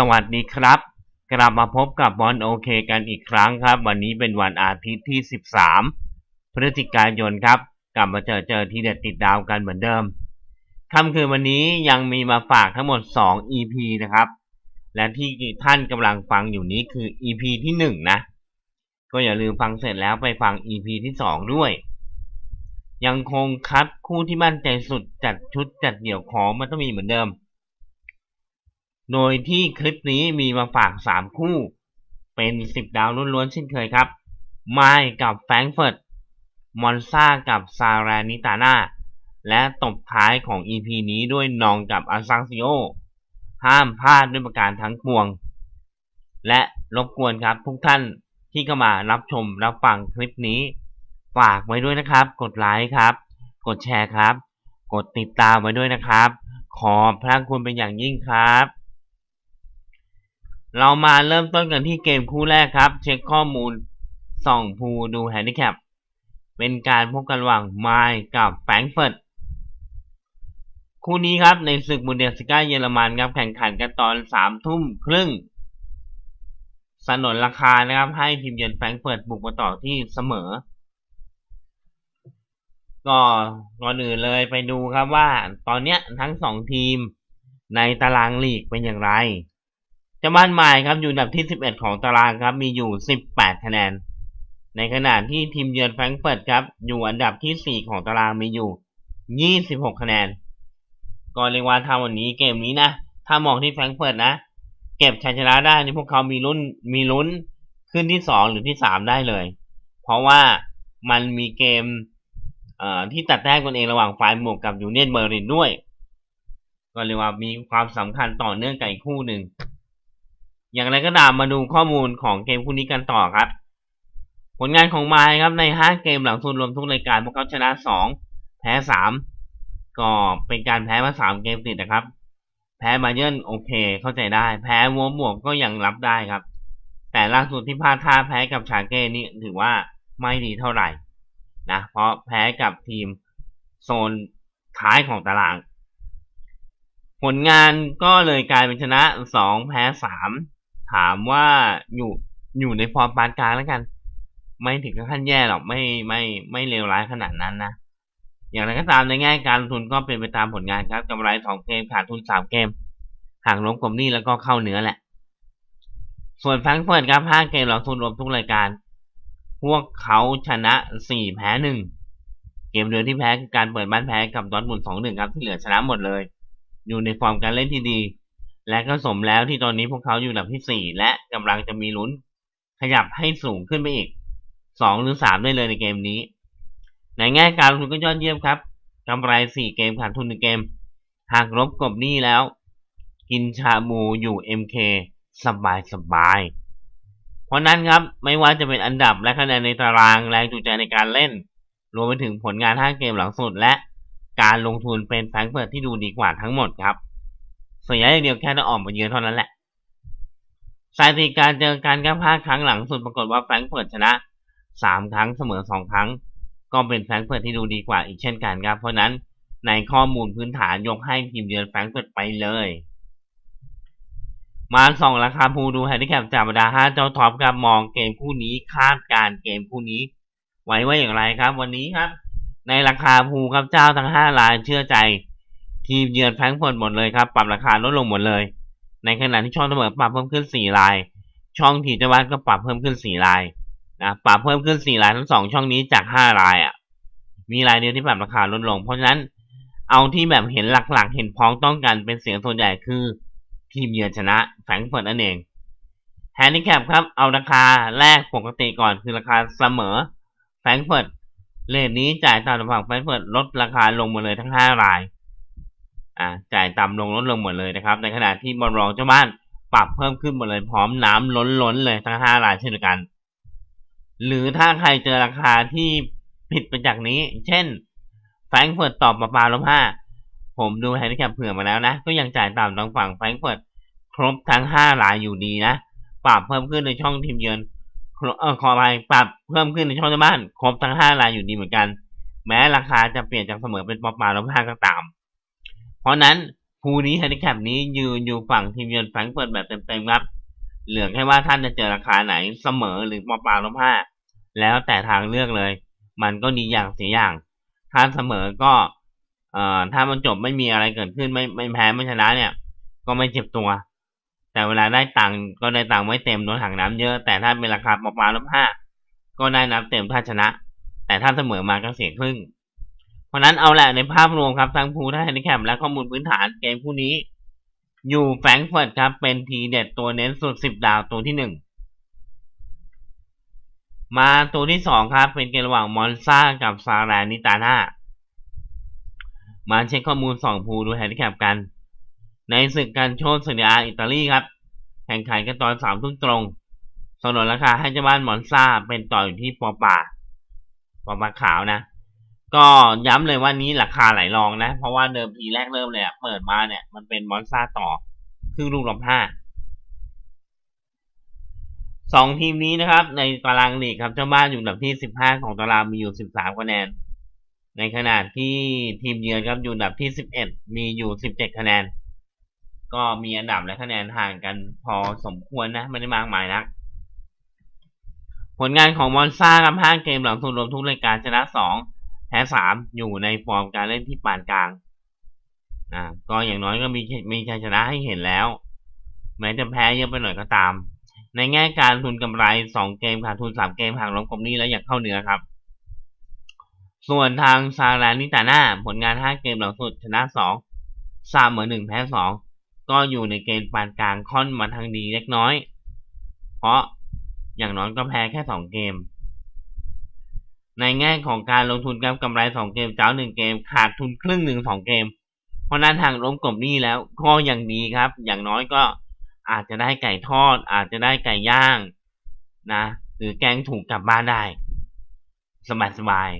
สวัสดีครับ กลับมาพบกับบอลโอเคกันอีกครั้งครับ วันนี้เป็นวันอาทิตย์ที่ 13 พฤศจิกายนครับ กลับมาเจอเจอที่เด็ดติดดาวกันเหมือนเดิมค่ำคืนวันนี้ยังมีมาฝากทั้งหมด 2 EP นะครับ และที่ท่านกำลังฟังอยู่นี้คือ EP ที่ 1 นะ ก็อย่าลืมฟังเสร็จแล้วไปฟัง EP ที่ 2 ด้วย ยังคงคัดคู่ที่มั่นใจสุดจัดชุดจัดเดี่ยวของมันต้องมีเหมือนเดิม โดยที่คลิปนี้มีมาฝาก 3 คู่ เป็น 10 ดาวล้วนๆเช่นเคยครับไมกับแฟรงเฟิร์ตมอนซากับซารานิตาน่าและตบท้ายของ EP นี้ด้วยนองกับอาซังซิโอ ห้ามพลาดด้วยประการทั้งปวง และรบกวนครับทุกท่านที่เข้ามารับชมรับฟังคลิปนี้ ฝากไว้ด้วยนะครับ กดไลค์ครับ กดแชร์ครับ กดติดตามไว้ด้วยนะครับ ขอบพระคุณเป็นอย่างยิ่งครับ เรามาเริ่มต้นกันที่เกมคู่แรกครับ เช็คข้อมูลส่องภูดูแฮนดิแคปเป็นการพบกันระหว่างไมล์กับแฟรงเฟิร์ตคู่นี้ครับในศึกบุนเดสลิก้าเยอรมันครับแข่งขันกันตอนสามทุ่มครึ่งสนนราคานะครับให้ทีมเยือนแฟรงเฟิร์ตบุกมาต่อที่เสมอ ก็ก่อนอื่นเลยไปดูครับว่าตอนเนี้ยทั้งสองทีมในตารางลีกเป็นอย่างไร เจ้าบ้านไม้ครับอยู่อันดับที่ 11 ของตารางครับ มีอยู่ 18 คะแนน ในขณะที่ทีมเยือนแฟรงก์เฟิร์ตครับ อยู่อันดับที่ 4 ของตารางมีอยู่ 26 คะแนนก็เรียกว่าถ้าวันนี้เกมนี้นะ ถ้ามองที่แฟรงก์เฟิร์ตนะ เก็บชัยชนะได้นี่พวกเขามีลุ้นมีลุ้นขึ้นที่ 2 หรือที่ 3 ได้เลย เพราะว่ามันมีเกมที่ตัดแต้มกันเองระหว่างไฟล์หมวกกับยูเนียนเบอร์ลินด้วย ก็เรียกว่ามีความสำคัญต่อเนื่องกับอีกคู่หนึ่ง อย่างไรก็ตามมาดูข้อมูลของเกมคู่นี้กันต่อครับ ผลงานของไมค์ครับใน 5 เกมหลังสุดรวมทุกรายการพวกเขาชนะ 2 แพ้ 3 ก็เป็นการแพ้มา 3 เกมติดนะครับ แพ้มาเยินโอเค เข้าใจได้ แพ้วัวหมวกก็ยังรับได้ครับ แต่ล่าสุดที่พลาดท่าแพ้กับชาเก้นี่ถือว่าไม่ดีเท่าไหร่นะเพราะแพ้กับทีมโซนท้ายของตาราง ผลงานก็เลยกลายเป็นชนะสองแพ้สาม ถามว่าอยู่อยู่ในฟอร์มปานกลางแล้วกัน ไม่ถึงขั้นแย่หรอกไม่ไม่ไม่เลวร้ายขนาดนั้นนะอย่างไรก็ตามในแง่การลงทุนก็เป็นไปตามผลงานครับกำไรสองเกมขาดทุนสามเกมห่างลบกลมนี่แล้วก็เข้าเนื้อแหละ ส่วนแฟรงเฟิร์ตครับห้าเกมหลังทุนรวมทุกรายการ พวกเขาชนะ4แพ้1เกมเดียวที่แพ้คือการเปิดบ้านแพ้กับดอทมุน2-1ครับที่เหลือชนะหมดเลย อยู่ในฟอร์มการเล่นที่ดี และก็สมแล้วที่ตอนนี้พวกเขาอยู่อันดับที่ 4 และกำลังจะมีลุ้นขยับให้สูงขึ้นไปอีก 2 หรือ 3 ได้เลยในเกมนี้ ในแง่การลงทุนก็ยอดเยี่ยมครับกำไร 4 เกมขาดทุน 1 เกม หากลบกบหนี้แล้ว กินชาบูอยู่ MK สบายสบาย เพราะนั้นครับไม่ว่าจะเป็นอันดับและคะแนนในตารางแรงจูงใจในการเล่น รวมไปถึงผลงาน 5 เกมหลังสุดและการลงทุนเป็นแฟงเฟิร์ที่ดูดีกว่าทั้งหมดครับ ส่วนอย่างเดียวแค่ต้องออกมาเยือนเท่านั้นแหละสถิติการเจอกันครับ5ครั้งหลังสุดปรากฏว่าแฟรงก์เฟิร์ตชนะ3ครั้งเสมอ2ครั้ง ก็เป็นแฟรงก์เฟิร์ตที่ดูดีกว่าอีกเช่นกันครับ เพราะนั้นในข้อมูลพื้นฐานยกให้ทีมเยือนแฟรงก์เฟิร์ตไปเลย มาส่องราคาภูดูแฮนดิแคปจากบรรดา5เจ้าท็อปครับมองเกมคู่นี้คาดการเกมคู่นี้ ไว้ว่าอย่างไรครับ วันนี้ครับ ในราคาภูครับเจ้าทั้ง5รายเชื่อใจ ทีมเยือนแฟรงก์เฟิร์ตหมดเลยครับ ปรับราคาลดลงหมดเลย ในขณะที่ช่องเสมอปรับเพิ่มขึ้น 4 ราย ช่องทีเจวัตก็ปรับเพิ่มขึ้น 4 รายนะปรับเพิ่มขึ้น 4 รายทั้ง 2 ช่องนี้จาก 5 รายอะ มีรายเดียวที่ปรับราคาลดลง เพราะฉะนั้นเอาที่แบบเห็นหลักๆ เห็นพ้องต้องกันเป็นเสียงส่วนใหญ่คือทีมเยือนชนะแฟรงก์เฟิร์ตนั่นเองแฮนดิแคปครับ เอาราคาแรกปกติก่อนคือราคาเสมอแฟรงก์เฟิร์ตเลทนี้จ่ายตามฝั่งแฟรงก์เฟิร์ตลดราคาลงมาเลยทั้งห้าราย อ่าจ่ายต่ำลงลดลงหมดเลยนะครับ ในขณะที่บอลรองเจ้าบ้านปรับเพิ่มขึ้นหมดเลยพร้อมน้ำล้นล้นเลยทั้งห้ารายเช่นเดียวกัน หรือถ้าใครเจอราคาที่ผิดไปจากนี้ เช่นแฟรงก์เฟิร์ตตอบมาปาลบห้าผมดูแฮนดิแคปเผื่อมาแล้วนะ ก็ยังจ่ายต่ำทางฝั่งแฟรงก์เฟิร์ตครบทั้งห้ารายอยู่ดีนะ ปรับเพิ่มขึ้นในช่องทีมเยือนเออขอไปปรับเพิ่มขึ้นในช่องเจ้าบ้าน ครบทั้งห้ารายอยู่ดีเหมือนกัน แม้ราคาจะเปลี่ยนจากเสมอเป็นปอปาลบห้าก็ตาม ราะนั้นภูคู่นี้แฮนดิแคปนี้ยืนอยู่ฝั่งทีมเยือนแฟรงก์เฟิร์ตแบบเต็มๆครับ เหลือแค่ว่าท่านจะเจอราคาไหนเสมอหรือปอปลาลบห้าแล้วแต่ทางเลือกเลย มันก็ดีอย่างเสียอย่าง ถ้าเสมอก็เอ่อถ้ามันจบไม่มีอะไรเกิดขึ้นไม่ไม่แพ้ไม่ชนะเนี่ย ก็ไม่เจ็บตัว แต่เวลาได้ตังค์ก็ได้ตังค์ไม่เต็มโดนหักน้ำเยอะ แต่ถ้าเป็นราคาปอปลาลบห้าก็ได้นับเต็มถ้าชนะ แต่ถ้าเสมอมาก็เสียครึ่ง เพราะนั้นเอาแหละในภาพรวมครับทั้งภูทั้งแฮนดิแคปและข้อมูลพื้นฐานเกมคู่นี้ อยู่แฟรงเฟิร์ตครับ เป็นทีเด็ดตัวเน้นสุดสิบดาวตัวที่หนึ่งมาตัวที่สองครับ เป็นเกมระหว่างมอนซ่ากับซาแรนิตาน่ามาเช็คข้อมูลสองภูดูแฮนดิแคปกัน ในศึกการโชว์ซีเรียอิตาลีครับ แข่งขันกันตอนสามทุ่มตรงสนนราคาให้เจ้าบ้านมอนซ่าเป็นต่ออยู่ที่ปอป่าปอป่าขาวนะ ก็ย้ำเลยว่านี้ราคาไหลรองนะ เพราะว่าเดิมทีแรกเริ่มเลยอะเปิดมาเนี่ย มันเป็นมอนซาต่อครึ่งลูกลบห้าสองทีมนี้นะครับ ในตารางลีกครับเจ้าบ้านอยู่อันดับที่สิบห้าของตารางมีอยู่สิบสามคะแนน ในขณะที่ทีมเยือนครับอยู่อันดับที่สิบเอ็ดมีอยู่สิบเจ็ดคะแนน ก็มีอันดับและคะแนนห่างกันพอสมควรนะไม่ได้มากมายนักผลงานของมอนซาครับห้าเกมหลังสุดรวมทุกรายการชนะสอง แพ้สามอยู่ในฟอร์มการเล่นที่ปานกลางอ่าก็อย่างน้อยก็มีมีชัยชนะให้เห็นแล้ว แม้จะแพ้เยอะไปหน่อยก็ตาม ในแง่การทุนกำไรสองเกมขาดทุนสามเกมห่างลงกลมนี้แล้วอยากเข้าเหนือครับ ส่วนทางซารานิตาน่าผลงานห้าเกมหลังสุดชนะสองสามเหมือนหนึ่งแพ้สองก็อยู่ในเกณฑ์ปานกลางค่อนมาทางดีเล็กน้อย เพราะอย่างน้อยก็แพ้แค่สองเกม ในแง่ของการลงทุนกับกำไรสองเกมเจ้าหนึ่งเกม ขาดทุนครึ่งหนึ่งสองเกม เพราะนั้นทางล้มกลมนี้แล้วก็ยังดีครับ อย่างน้อยก็อาจจะได้ไก่ทอด อาจจะได้ไก่ย่างนะหรือแกงถูกกลับบ้านได้ สบายสบาย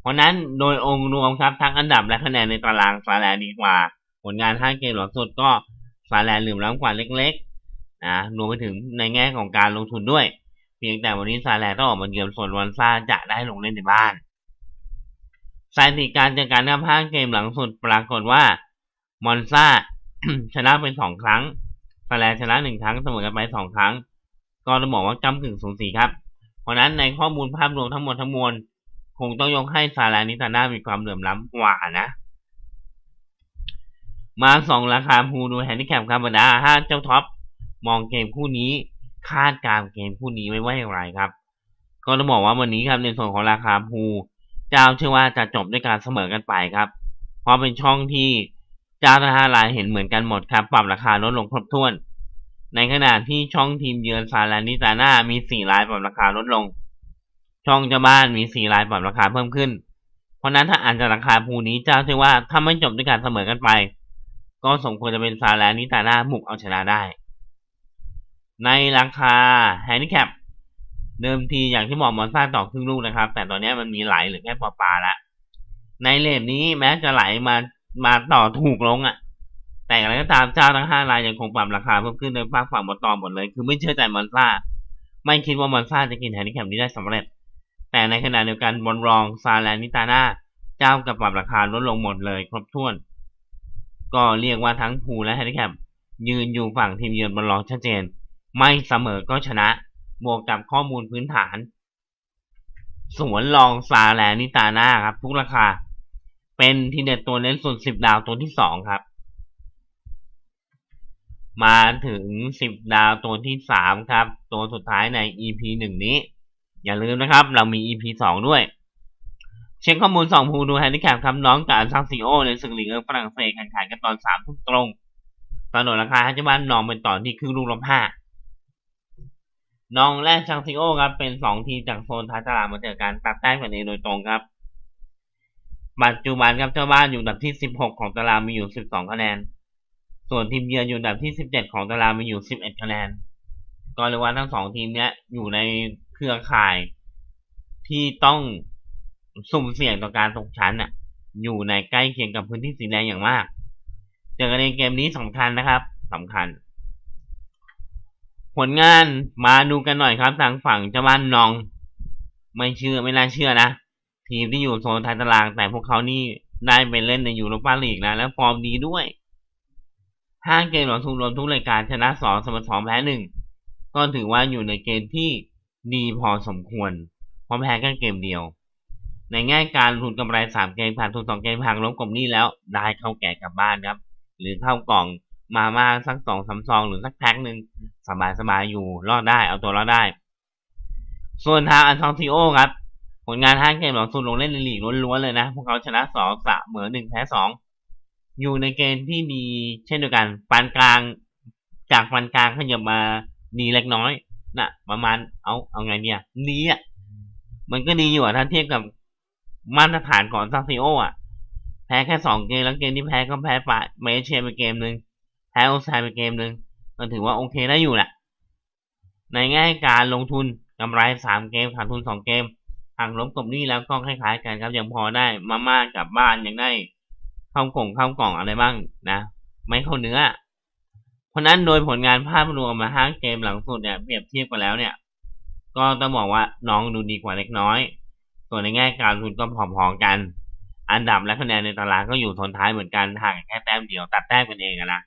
เพราะนั้นโดยองค์รวมครับทั้งอันดับและคะแนนในตารางฟาแลดีกว่า ผลงานห้าเกมหลังสุดก็ฟาแลหลืมล้ำกว่าเล็ก ๆนะรวมไปถึงในแง่ของการลงทุนด้วย พียงแต่วันนี้ซาแลนต้องออกมาเยือนส่วนวันซาจะได้ลงเล่นในบ้านสถิติการจัดการนับห้าเกมหลังสุดปรากฏว่ามอนซาชนะเป็นสองครั้งฟาแลนชนะหนึ่งครั้งเสมอกันไปสองครั้ง ก็ต้องบอกว่ากำกึ่งสูสีครับ เพราะนั้นในข้อมูลภาพรวมทั้งหมดทั้งมวลคงต้องยกให้ซาแลนนิตาน่ามีความเหลื่อมล้ำกว่านะ มาสองราคาภูดูแฮนดิแคปครับบรรดาห้าเจ้าท็อปมองเกมคู่นี้ คาดการเกมคู่นี้ไว้ว่าอย่างไรครับ ก็ต้องบอกว่าวันนี้ครับในส่วนของราคาภูเจ้าเชื่อว่าจะจบด้วยการเสมอกันไปครับ เพราะเป็นช่องที่เจ้าทั้งห้ารายเห็นเหมือนกันหมดครับ ปรับราคาลดลงครบถ้วน ในขณะที่ช่องทีมเยือนซาลานิตาน่ามีสี่รายปรับราคาลดลง ช่องเจ้าบ้านมีสี่รายปรับราคาเพิ่มขึ้น เพราะนั้นถ้าอ่านจากราคาภูนี้เจ้าเชื่อว่าถ้าไม่จบด้วยการเสมอกันไป ก็สมควรจะเป็นซาลานิตาน่าบุกเอาชนะได้ ในราคาแฮนดิแคปเดิมทีอย่างที่บอกมอนซ่าต่อครึ่งลูกนะครับ แต่ตอนนี้มันมีไหลหรือแค่ปอปลาละในเลทนี้แม้จะไหลมามาต่อถูกลงอะ่ะ แต่อะไรก็ตามเจ้าทั้งห้ารายยังคงปรับราคาเพิ่มขึ้นโดยภาคฝั่งบอตอหมดเลย คือไม่เชื่อใจมอนซ่าไม่คิดว่ามอนซ่าจะกินแฮนดิแคปนี้ได้สำเร็จ แต่ในขณะเดียวกันบอลรองซาแลนนิตาน่าเจ้ากับปรับราคาลดลงหมดเลย ครบถ้วน ก็เรียกว่าทั้งพูและแฮนดิแคปยืนอยู่ฝั่งทีมเยือนบอลรองชัดเจน ไม่เสมอก็ชนะ บวกกับข้อมูลพื้นฐาน สวนรองซาแลนิตาน่าครับ ทุกราคา เป็นทีเด็ดตัวเน้นส่วนสิบดาวตัวที่สองครับ มาถึงสิบดาวตัวที่สามครับ ตัวสุดท้ายใน EP หนึ่งนี้ อย่าลืมนะครับ เรามี EP สองด้วย เช็คข้อมูลสองภูดูแฮนดิแคปครับน้องกับซังซิโอในศึกลีกเอิงฝรั่งเศสแข่งขันกันตอนสามทุ่มตรงตอนโดนราคาฮัจบ้านน้องเป็นตอนที่ครึ่งลูกลบห้า น้องและชังซิโอครับเป็นสองทีมจากโซนท้ายตลาดมาเจอกันตัดแต้มกันเองโดยตรงครับปัจจุบันครับเจ้าบ้านอยู่อันดับที่16ของตารางมีอยู่12คะแนน ส่วนทีมเยือนอยู่อันดับที่17ของตารางมีอยู่11คะแนนก็เรียกว่าทั้งสองทีมเนี้ยอยู่ในเครือข่ายที่ต้องสุ่มเสี่ยงต่อการตกชั้นอะ อยู่ในใกล้เคียงกับพื้นที่สีแดงอย่างมาก เจอกันในเกมนี้สำคัญนะครับสำคัญ ผลงานมาดูกันหน่อยครับทางฝั่งเจ้าบ้านนอง ไม่เชื่อไม่น่าเชื่อนะ ทีมที่อยู่โซนท้ายตาราง แต่พวกเขานี่ได้ไปเล่นในยูโรปาลีกนะ แล้วฟอร์มดีด้วยห้าเกมหลังสุดรวมทุกรายการชนะสองเสมอสองแพ้หนึ่งก็ถือว่าอยู่ในเกณฑ์ที่ดีพอสมควรเพราะแพ้แค่เกมเดียว ในแง่การทุนกำไรสามเกมผ่านทุนสองเกมหักลบกลบหนี้แล้ว ได้เข้าแก่กลับบ้านครับ หรือเข้ากล่อง มามาสักสองสามซองหรือสักแพ็คหนึ่งสบายสบายๆอยู่รอดได้เอาตัวรอดได้ ส่วนทางอันทองทีโอครับ ผลงานห้าเกมหลังสุดลงเล่นในลีกล้วนๆเลยนะ พวกเขาชนะสองเสมอหนึ่งแพ้สองอยู่ในเกณฑ์ที่ดีเช่นเดียวกันปานกลางจากปานกลางขยับมาดีเล็กน้อยนะประมาณเอาเอาไงเนี่ยดีอะมันก็ดีอยู่อะถ้าเทียบกับมาตรฐานของซาซิโออะ แพ้แค่สองเกมแล้วเกมที่แพ้ก็แพ้ฝ่ายเมเชียไปเกมหนึ่ง แพ้โอซายไปเกมหนึ่งก็ถือว่าโอเคได้อยู่แหละ ในแง่การลงทุนกำไรสามเกมขาดทุนสองเกมหักลบกบหนี้แล้วก็คล้ายๆกันครับยังพอได้มาม่ากลับบ้านยังได้ข้าวกล่องข้าวกล่องอะไรบ้างนะ ไม่เข้าเนื้อ เพราะนั้นโดยผลงานภาพรวมมาห้าเกมหลังสุดเนี่ยเปรียบเทียบกันแล้วเนี่ย ก็ต้องบอกว่าน้องดูดีกว่าเล็กน้อย ส่วนในแง่การทุนก็พอๆกัน อันดับและคะแนนในตารางก็อยู่ทนท้ายเหมือนกันห่างแค่แต้มเดียวตัดแต้มกันเองนะ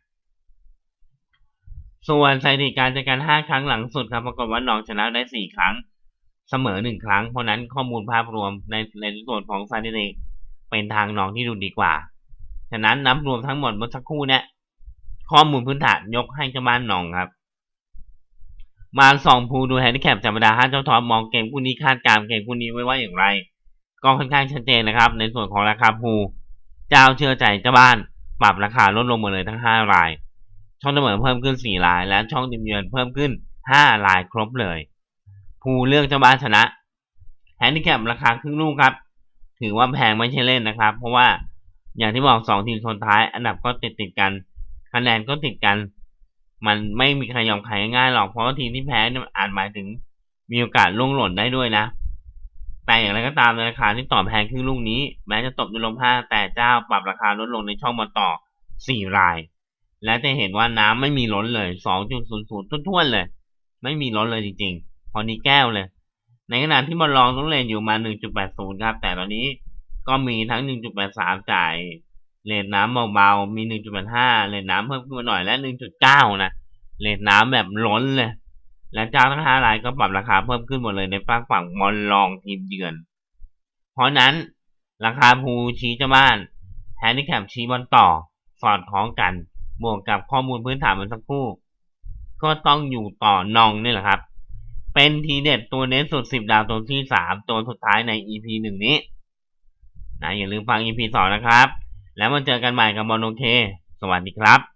ส่วนสถิติการเจอกัน 5 ครั้งหลังสุดครับปรากฏว่าน้องชนะได้ 4 ครั้งเสมอ 1 ครั้ง เพราะนั้นข้อมูลภาพรวมในในส่วนของสถิติเป็นทางน้องที่ดูดีกว่า ฉะนั้นนับรวมทั้งหมดเมื่อสักครู่เนี่ยข้อมูลพื้นฐานยกให้เจ้าบ้านหนองครับ มาสองภูดูแฮนดิแคปจำบรรดาห้าเจ้าทอมมองเกมคู่นี้คาดการณ์เกมคู่นี้ไว้ว่าอย่างไร ก็ค่อนข้างชัดเจนนะครับ ในส่วนของราคาภูเจ้าเชื่อใจเจ้าบ้านปรับราคาลดลงหมดเลยทั้ง5ราย ช่องเสมอเพิ่มขึ้น4ราย และช่องดิมเยือนเพิ่มขึ้น5รายครบเลยภูเลือกเจ้าบ้านชนะแฮนดิแคปราคาครึ่งลูกครับ ถือว่าแพงไม่ใช่เล่นนะครับ เพราะว่าอย่างที่บอก2ทีมชนท้าย อันดับก็ติดติดกัน คะแนนก็ติดกัน มันไม่มีใครยอมใครง่ายๆหรอกเพราะว่าทีมที่แพ้เนี่ยมันอาจหมายถึงมีโอกาสล่วงหล่นได้ด้วยนะ แต่อย่างไรก็ตามในราคาที่ต่อแพงขึ้นลูกนี้ แม้จะตบด้วยลมห้าแต่เจ้าปรับราคาลดลงในช่องบอลต่อ4ราย และจะเห็นว่าน้ำไม่มีล้นเลย 2.00ทุ่นๆเลย ไม่มีล้นเลยจริงๆ พอนี้แก้วเลย ในขณะที่บอลลองต้องเลนอยู่มา 1.80 ครับ แต่ตอนนี้ก็มีทั้ง 1.83 จ่ายเลนน้ำเบาๆ มี 1.85 เลนน้ำเพิ่มขึ้นมาหน่อยและ 1.9 นะ เลนน้ำแบบล้นเลย และเจ้าทั้งห้ารายก็ปรับราคาเพิ่มขึ้นหมดเลยในฝั่งฝั่งมอลลองทีมเยือน เพราะนั้นราคาภูชี้เจ้าบ้านแฮนดิแคปชี้บอลต่อสอดคล้องกัน บวกกับข้อมูลพื้นฐานมันสักครู่ ก็ต้องอยู่ต่อนองนี่แหละครับ เป็นทีเด็ดตัวเน้นสุด10ดาวตัวที่3ตัวสุดท้ายใน EP 1นี้นะอย่าลืมฟัง EP 2นะครับ แล้วมาเจอกันใหม่กับบอลโอเค สวัสดีครับ